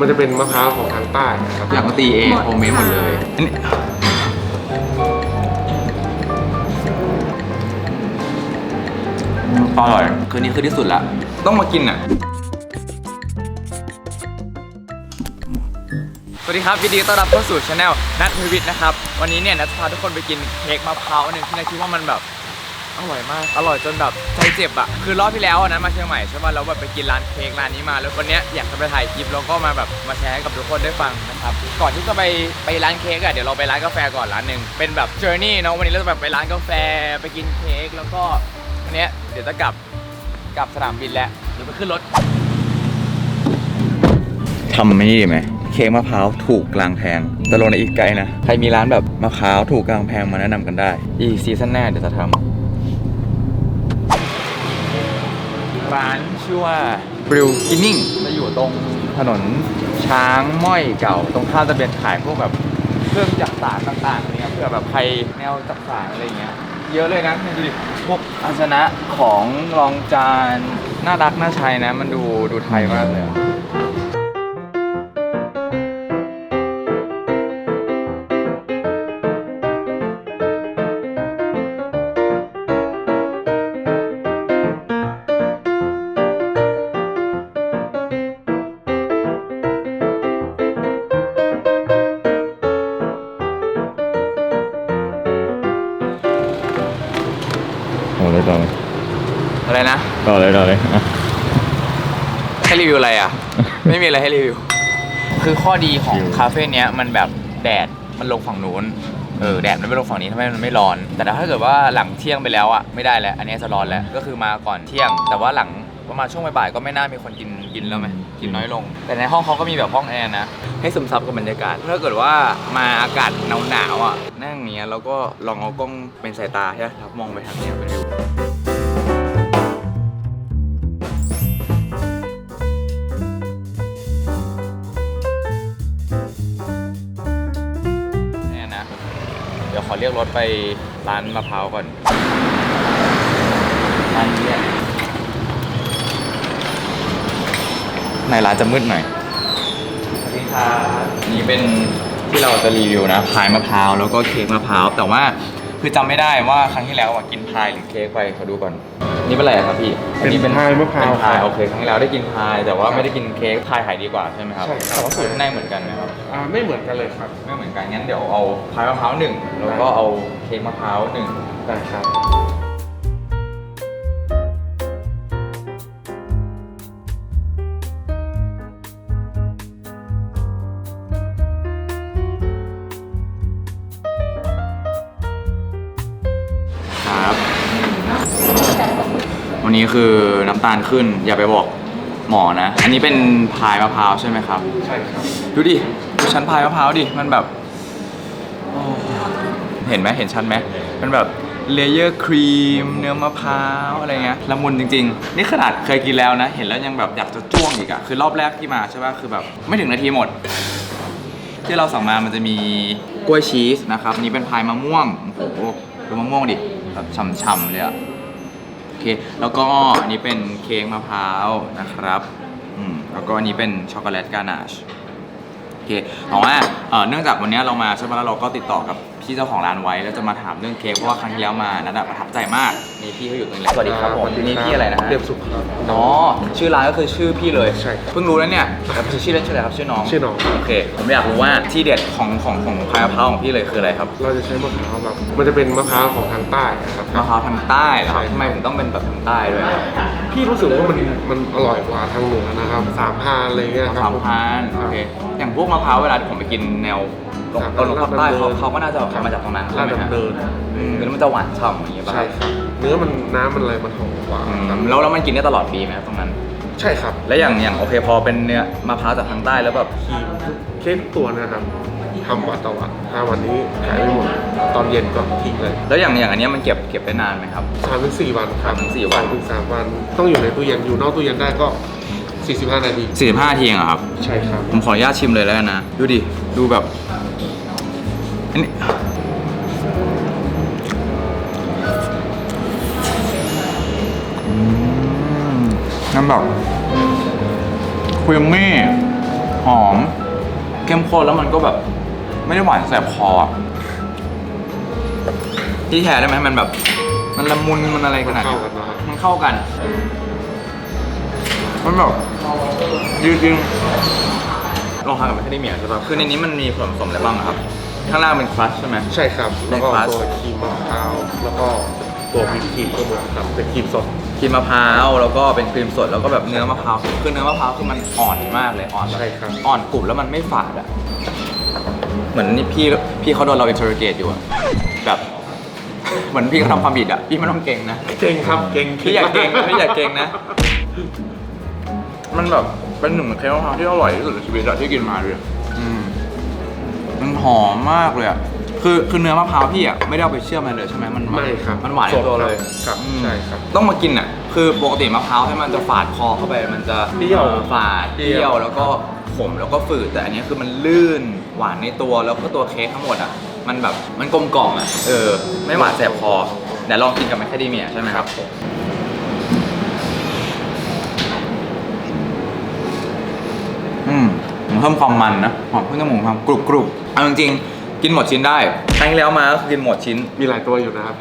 มันจะเป็นมะพร้าวของทางใต้นะครับอยากมาตีเองโฮมเมดหมดเลยอันนี้อร่อยคือนี่คือที่สุดละ ต้องมากินอะ สวัสดีครับยินดีต้อนรับเข้าสู่ช anel นัททวิทนะครับ วันนี้เนี่ยนัทจะพาทุกคนไปกินเค้กมะพร้าวอันหนึ่งที่นัทคิดว่ามันแบบ อร่อยมาก อร่อยจนแบบใจเจ็บอะคือรอบที่แล้วอะนั้นมาเชียงใหม่ใช่ป่ะแล้วแบบไปกินร้านเค้กร้านนี้มา แล้ววันเนี้ยอยากจะไปถ่ายคลิปแล้วก็มาแบบมาแชร์ให้กับทุกคนได้ฟังนะครับ ก่อนที่จะไปไปร้านเค้กอะเดี๋ยวเราไปร้านกาแฟก่อนร้านหนึ่งเป็นแบบเจอร์นี่เนาะวันนี้เราจะแบบไปร้านกาแฟไปกินเค้กแล้วก็วันเนี้ยเดี๋ยวจะกลับกลับสนามบินแล้วเดี๋ยวไปขึ้นรถทำไม่ดีไหมเค้กมะพร้าวถูกกลางแพงแต่ลงในอีกไกลนะ ใครมีร้านแบบมะพร้าวถูกกลางแพงมาแนะนำกันได้ อีซีซั่นหน้าเดี๋ยวจะทำ ร้านชื่อว่า Brew Ginning จะอยู่ตรงถนนช้างม้อยเก่า ตรงข้ามจะเป็นขายพวกแบบเครื่องจักสานต่างๆอะไรเงี้ยเผื่อแบบใครแนวจักสานอะไรเงี้ย เยอะเลยนะเนี่ยดูดิพวกอาสนะของรองจานน่ารักน่าใช้นะ มันดูดูไทยมากเลยอะ ให้รีวิวอะไรอะ ไม่มีอะไรให้รีวิว คือข้อดีของคาเฟ่เนี้ยมันแบบแดดมันลงฝั่งนู้นเออแดดมันไม่ลงฝั่งนี้ทำให้มันไม่ร้อน แต่ถ้าเกิดว่าหลังเที่ยงไปแล้วอะไม่ได้แล้ว อันนี้จะร้อนแล้วก็คือมาก่อนเที่ยง แต่ว่าหลังประมาณช่วงบ่ายๆก็ไม่น่ามีคนกินกินแล้วไหมกินน้อยลง แต่ในห้องเขาก็มีแบบห้องแอร์นะให้ซึมซับกับบรรยากาศถ้าเกิดว่ามาอากาศหนาวๆอะนั่งอย่างเงี้ยแล้วก็ลองเอากล้องเป็นสายตาใช่ไหมครับมองไปทางเนี้ยเป็นวิว เดี๋ยวขอเรียกรถไปร้านมะพร้าวก่อนร้านนี้อะในร้านจะมืดหน่อยสวัสดีครับนี่เป็นที่เราจะรีวิวนะพายมะพร้าวแล้วก็เค้กมะพร้าวแต่ว่าคือจำไม่ได้ว่าครั้งที่แล้วอะกินพายหรือเค้กไปขอดูก่อน นี่เป็นอะไรอะครับพี่เป็นอัพายมะพร้าวเป็นพายครับโอเคครั้งที่แล้วได้กินพายแต่ว่าไม่ได้กินเค้กพายขายดีกว่าใช่ไหมครับใช่ครับ แต่ว่าสูตรข้างในเหมือนกันไหมครับอ่าไม่เหมือนกันเลยครับไม่เหมือนกันงั้นเดี๋ยวเอาพายมะพร้าวหนึ่งแล้วก็เอาเค้กมะพร้าวหนึ่ง ได้ครับครับ วันนี้คือน้ำตาลขึ้น อย่าไปบอกหมอนะ อันนี้เป็นพายมะพร้าวใช่ไหมครับ ใช่ครับ ดูดิดูชั้นพายมะพร้าวดิ มันแบบโอ้เห็นไหมเห็นชั้นไหมมันแบบเลเยอร์ครีม เนื้อมะพร้าวอะไรเงี้ยละมุนจริง ๆ นี่ขนาดเคยกินแล้วนะ เห็นแล้วยังแบบอยากจะจ้วงอีกอะคือรอบแรกที่มาใช่ป่ะคือแบบไม่ถึงนาทีหมด ที่เราสั่งมามันจะมีกล้วยชีสนะครับอันนี้เป็นพายมะม่วง โอ้โหดูมะม่วงดิ แบบฉ่ำๆเลยอะ โอเค แล้วก็อันนี้เป็นเค้กมะพร้าวนะครับอืมแล้วก็อันนี้เป็นช็อกโกแลตกานาชโอเคเอาว่าเอ่อเนื่องจากวันนี้เรามาใช่ไหมแล้วเราก็ติดต่อกับ พี่เจ้าของร้านไว้ แล้วจะมาถามเรื่องเค้กเพราะว่าครั้งที่แล้วมานัดอะประทับใจมากนี่พี่เขาอยู่ตรงนี้สวัสดีครับผมนี่พี่อะไรนะฮะเรียบสุขครับ อ๋อชื่อร้านก็คือชื่อพี่เลยใช่ครับเพิ่งรู้แล้วเนี่ยแล้วชื่อเล่นชื่ออะไรครับชื่อน้องชื่อน้อง โอเค ผมอยากรู้ว่าที่เด็ดของของของพายมะพร้าวของพี่เลยคืออะไรครับเราจะใช้มะพร้าวแบบมันจะเป็นมะพร้าวของทางใต้นะครับ มะพร้าวทางใต้เหรอครับใช่ ทำไมถึงต้องเป็นแบบทางใต้ด้วยครับ พี่รู้สึกว่ามันมันอร่อยกว่าทางเหนือนะครับสามพานอะไรเงี้ยมะคพรัร้าบวพานโอเคอย่างพวกมะพร้าวเวลาที่ผมไปกินแนว ตรงครับตรงภาคใต้เขาลาดดำเนินเขาก็น่าจะเอามาจากตรงนั้นลาดใช่ไหมฮะดำเนินอืมแล้วมันจะหวานฉ่ำอย่างเงี้ยป่ะใช่ครับเนื้อมันน้ำมันอะไรมันหอมกว่าอืมครับแล้วแล้วมันกินได้ตลอดปีไหมครับตรงนั้น ใช่ครับ แล้วอย่างอย่างโอเคพอเป็นเนื้อมะพร้าวจากทางใต้แล้วแบบครีมเค้กทุกตัวนะครับทำวันต่อวันถ้าวันนี้ขายไม่หมด ตอนเย็นก็ทิ้งเลย แล้วอย่างอย่างอันเนี้ยมันเก็บเก็บได้นานไหมครับสามถึงสี่วันครับสามถึงสี่วันสามถึงสามวัน ต้องอยู่ในตู้เย็น อยู่นอกตู้เย็นได้ก็ 45 นาที 45นาทีเองเหรอครับ ใช่ครับ ผมขออนุญาตชิมเลยแล้วกันนะ ดูดิ ดูแบบ อันนี้อืมน้ำแบบครีมมี่หอม เข้มข้นแล้วมันก็แบบ ไม่ได้หวานแสบคออะที่แท้ได้ไหมมันแบบ มันละมุนมันอะไรขนาดเข้านี้กันนะครับมันเข้ากัน มันแบบจริงๆลองทานกับแมคคาเดเมียใช่ป่ะคือในนี้มันมีส่วนผสมอะไรบ้างอะครับ ข้างล่างเป็นครัชใช่ไหม ใช่ครับ แล้วก็ในคลาสตัวครีมมะพร้าวแล้วก็ตัววิปครีมข้างบนครับเป็นครีมสด ครีมมะพร้าวแล้วก็เป็นครีมสดแล้วก็แบบเนื้อมะพร้าวคือเนื้อมะพร้าวคือมันอ่อนมากเลยอ่อนแบบใช่ครับ อ่อนกรุบแล้วมันไม่ฝาดอะเหมือนนี่พี่พี่เขาโดนเรา interrogate อยู่อะแบบเหมือนพี่เขาทำความผิดอะพี่ไม่ต้องเก่งนะเก่งครับเก่งพี่อยากเก่งพี่อยากเก่งนะ มันแบบเป็นหนึ่งในเค้กมะพร้าวที่อร่อยที่สุดในชีวิตอะที่กินมาเลยอืม มันหอมมากเลยอะคือคือเนื้อมะพร้าวพี่อะไม่ได้เอาไปเชื่อมอะไรเลยใช่ไหมมันไม่ครับมันหวานในตัวเลยครับอืมใช่ครับ ต้องมากินอะคือปกติมะพร้าวให้มันจะฝาดคอเข้าไปมันจะเปรี้ยวฝาดเปเปรี้รี้ยยววแล้วก็ขมแล้วก็ฝืดแต่อันนี้คือมันลื่นหวานในตัวแล้วก็ตัวเค้กทั้งหมดอะมันแบบมันกลมกล่อมอะเออ ไม่หวานแสบคอเดี๋ยวลองกินกับแมคคาเดเมียใช่ไหมครับอืมผมเพิ่มความมันนะหอมเพิ่มจมูกความกรุบกรุบ เอาจริงๆกินหมดชิ้นได้ครั้งที่แล้วมาก็คือกินหมดชิ้น มีหลายตัวอยู่นะครับ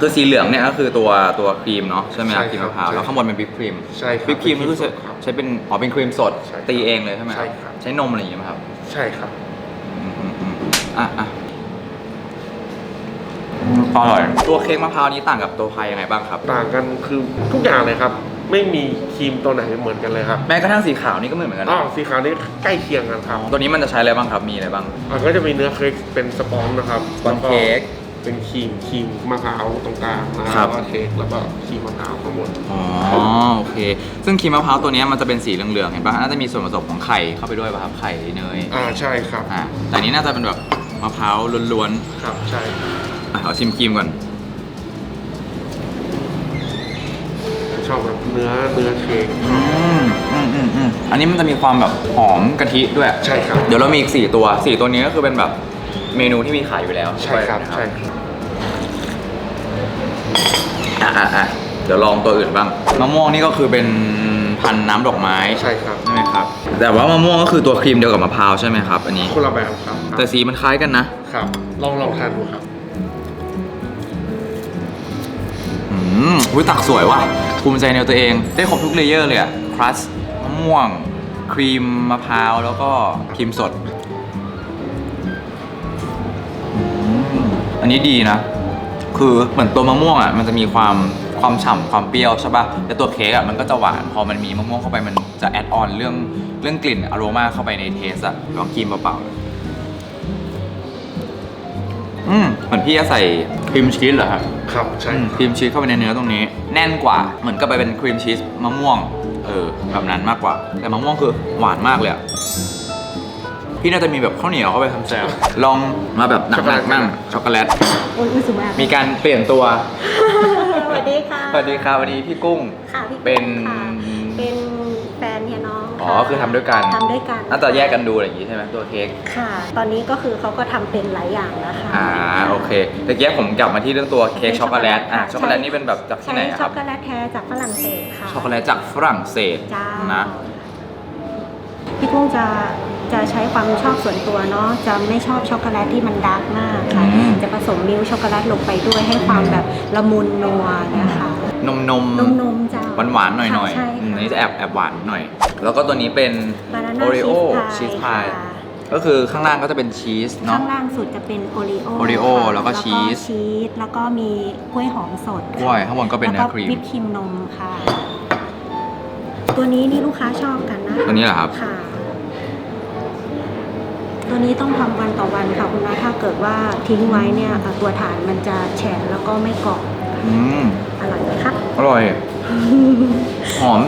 คือสีเหลืองเนี่ยก็คือตัวตัวครีมเนาะใช่ไหมครับใช่ครีมครับมะพร้าวใช่แล้วข้างบนเป็นวิปครีมใช่ครับวิปครีมนี่คือใช้เป็นครีมสดครับใช้เป็นอ๋อเป็นครีมสดใช่ครับตีเองเลยใช่ไหมใช่ครับ ใช้นมอะไรอย่างเงี้ยไหมครับใช่ครับ อืมอืมอืมอะอะอืมอร่อยตัวเค้กมะพร้าวนี้ต่างกับตัวพายยังไงบ้างครับ ต่างกันคือทุกอย่างเลยครับ ไม่มีครีมตัวไหนเหมือนกันเลยครับแม้กระทั่งสีขาวนี่ก็เหมือนกันอ๋อนะสีขาวนี่ใกล้เคียงกันครับตัวนี้มันจะใช้อะไรบ้างครับมีอะไรบ้างอะก็จะมีเนื้อเค้กเป็นสปอนจ์นะครับสปอนจ์เค้กแล้วเป็นครีมครีมมะพร้าวตรงกลางนะคครัรับบแล้วก็เค้กแล้วก็ครีมมะพร้าวข้างบนอ๋อโอเค ซึ่งครีมมะพร้าวตัวเนี้ยมันจะเป็นสีเหลืองๆเห็นป่ะน่าจะมีส่วนผสมของไข่เข้าไปด้วยป่ะครับไข่เนยอ่าใช่ครับอ่าแต่อันนี้น่าจะเป็นแบบมะพร้าวล้วนครับใช่ๆอะเอาชิมครีมก่อน ชอบแบบเนื้อเนื้อเค้กอืมอืมอืมอืมอันนี้มันจะมีความแบบหอมกะทิด้วย ใช่ครับเดี๋ยวเรามีอีกสี่ตัวสี่ตัวนี้ก็คือเป็นแบบเมนูที่มีขายอยู่แล้วใช่ครับนะใช่ครับอะอะอะเดี๋ยวลองตัวอื่นบ้างมะม่วงนี่ก็คือเป็นพันธุ์น้ำดอกไม้ใช่ครับ ใช่ไหมครับ แต่ว่ามะม่วงก็คือตัวครีมเดียวกับมะพร้าวใช่ไหมครับ อันนี้ คนละแบบครับแต่สีมันคล้ายกันนะ ครับ ลองลองทานดูครับ อุ้ยตักสวยว่ะภูมิใจในตัวเอง ได้ครบทุกเลเยอร์เลยอะครัสมะม่วง ครีมมะพร้าว แล้วก็ครีมสด อันนี้ดีนะ คือเหมือนตัวมะม่วงอะมันจะมีความความฉ่ำความเปรี้ยวใช่ป่ะแต่ตัวเค้กอะมันก็จะหวาน พอมันมีมะม่วงเข้าไปมันจะแอดออนเรื่องเรื่องกลิ่นอโรมาเข้าไปในเทสอะลองกินเปล่าๆอืมเหมือนพี่จะใส่ครีมชีสเหรอครับ ครับใช่อืมคครับรีมชีสเข้าไปในเนื้อตรงนี้ แน่นกว่าเหมือนกับไปเป็นครีมชีสมะม่วงเออแบบนั้นมากกว่า แต่มะม่วงคือหวานมากเลยอะพี่น่าจะมีแบบข้าวเหนียวเข้าไปทำแซมลองมาแบบหนักๆมั่งช็อกโกแลต โอ้ยรู้สึกว่ามีการเปลี่ยนตัว สวัสดีค่ะ สวัสดีครับวันนี้พี่กุ้งค่ะพี่กุ้งเป็นค่ะ องอ๋อคือทำด้วยกันทำด้วยกันน่าจะแยกกันดูอะไรอย่างงี้ใช่ไหมตัวเค้ก ค่ะ ตอนนี้ก็คือเขาก็ทำเป็นหลายอย่างนะคะ อ่า โอเคตะเกียบผมกลับมาที่เรื่องตัวเค้กช็อกโกแลต อะช็อกโกแลตนี่เป็นแบบจากที่ใช้ไหนอะคช็อรักบ โกแลตแท้จากฝรั่งเศสค่ะช็อกโกแลตจากฝรั่งเศสจ้านะ พี่กุ้งจะจะใช้ความชอบส่วนตัวเนาะจะไม่ชอบช็อกโกแลตที่มันดาร์กมากค่ะ อืม จะผสมมิลค์ช็อกโกแลตลงไปด้วยให้ความแบบละมุนนัวนะคะนมนม นมนมๆจ้าหวานหวานๆหน่อยหน่อยค่ะใช่ อันค่ะนี้จะแอบแอบหวานหน่อย แล้วก็ตัวนี้เป็นบานาโอน่าริโอชีชีสสพาพายยก็คือข้างล่างก็จะเป็นชีสเนาะ ข้างล่างสุดจะเป็นโอริโอ Oreo แล้วก็ชีส ชีส แล้วก็มีกล้วยหอมสดกล้วยข้างบนก็เป็นเนื้อครีม แล้วก็วิปครีมนมค่ะ ตัวนี้นี่ลูกค้าชอบกันนะคะตัวนี้เหรอครับ ค่ะ ตัวนี้ต้องทำวันต่อวันค่ะคุณนะถ้าเกิดว่าทิ้งไว้เนี่ยเอ่อตัวฐานมันจะแฉะแล้วก็ไม่กรอบอืมอร่อยไหมครับอร่อย หอม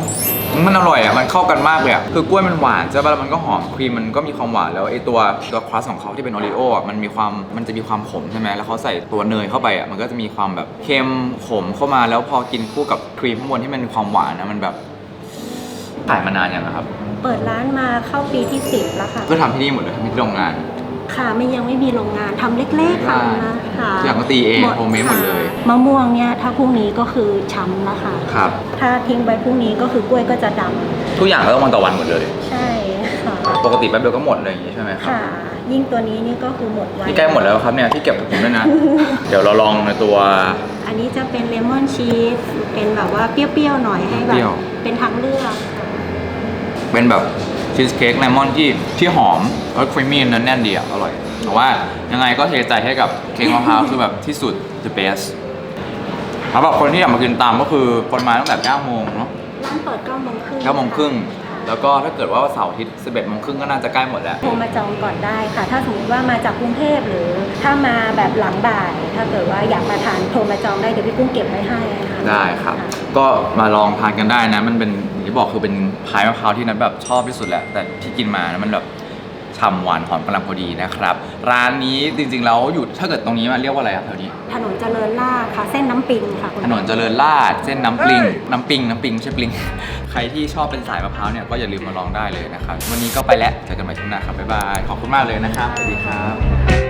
มันอร่อยอะ มันเข้ากันมากเลยอะ คือกล้วยมันหวานใช่ป่ะแล้วมันก็หอม ครีมมันก็มีความหวาน แล้วไอ้ตัวตัวครัสของเขาที่เป็นโอริโออะ มันมีความ มันจะมีความขมใช่ไหมแล้วเขาใส่ตัวเนยเข้าไปอะ มันก็จะมีความแบบเค็มขมเข้ามา แล้วพอกินคู่กับครีมข้างบนที่มันมีความหวานนะ มันแบบขายมานานยังนะครับ เปิดร้านมาเข้าปีที่สิบแล้วค่ะ ก็ทำที่นี่หมดเลยทำที่โรงงาน ค่ะไม่ยังไม่มีโรงงานทำเล็กๆค่ะคุณนะค่ะทุกอย่างก็ตีเอง homemade หมดเลย ค่ะมะม่วงเนี่ยถ้าพรุ่งนี้ก็คือช้ำแล้วค่ะ ครับ ถ้าทิ้งไปพรุ่งนี้ก็คือกล้วยก็จะดำทุกอย่างก็ต้องวันต่อวันหมดเลย ใช่ค่ะปกติแป๊บเดียวก็หมดเลยอย่างงี้ใช่ไหมครับค่ะ ยิ่งตัวนี้นี่ก็คือหมดไวนี่ใกล้หมดแล้วครับเนี่ยที่เก็บกับผมด้วยนะ เดี๋ยวเราลองในตัว อันนี้จะเป็นเลมอนชีสเป็นแบบว่าเปรี้ยวๆหน่อยให้แบเปรี้บยว เป็นทางเลือก เป็นแบบ ชีสเค้กเลมอนที่ที่หอมแล้วครีมมี่นั้นแน่นดีอะอร่อยแต่ว่ายังไงก็เทใจให้กับเค้กมะพร้าวคือแบบที่สุด the best สำหรับคนที่อยากมากินตามก็คือคนมาตั้งแต่9โมงเนาะร้านเปิด9โมงครึ่ง9โมงครึ่งค่ะแล้วก็ถ้าเกิดว่าเสาร์อาทิตย์11โมงครึ่งก็น่าจะใกล้หมดแล้วโทรมาจองก่อนได้ค่ะ ถ้าสมมติว่ามาจากกรุงเทพหรือถ้ามาแบบหลังบ่าย ถ้าเกิดว่าอยากมาทานโทรมาจองได้เดี๋ยวพี่กุ้งเก็บไว้ให้ค่ะได้ครับะก็มาลองทานกันได้นะ มันเป็นอย่าง ที่บอกคือเป็นพายมะพร้าวที่นัทแบบชอบที่สุดแหละ แต่ที่กินมานะมันแบบฉ่ำหวานหอมกำลังพอดีนะครับ ร้านนี้จริงๆแล้วอยู่ถ้าเกิดตรงนี้มันเรียกว่าอะไรครับแถวนี้ ถนนเจริญราษฎร์ค่ะเส้นน้ำปิงค่ะคุณถนนเจริญราษฎร์เส้นน้ำปลิง น้ำปิงน้ำปิงไม่ใช่ปลิง ใครที่ชอบเป็นสายมะพร้าวเนี่ยก็อย่าลืมมาลองได้เลยนะครับ วันนี้ก็ไปแล้วเจอกันใหม่ช่วงหน้าครับบ๊ายบายขอบคุณมากเลยนะครับสวัสดีครับ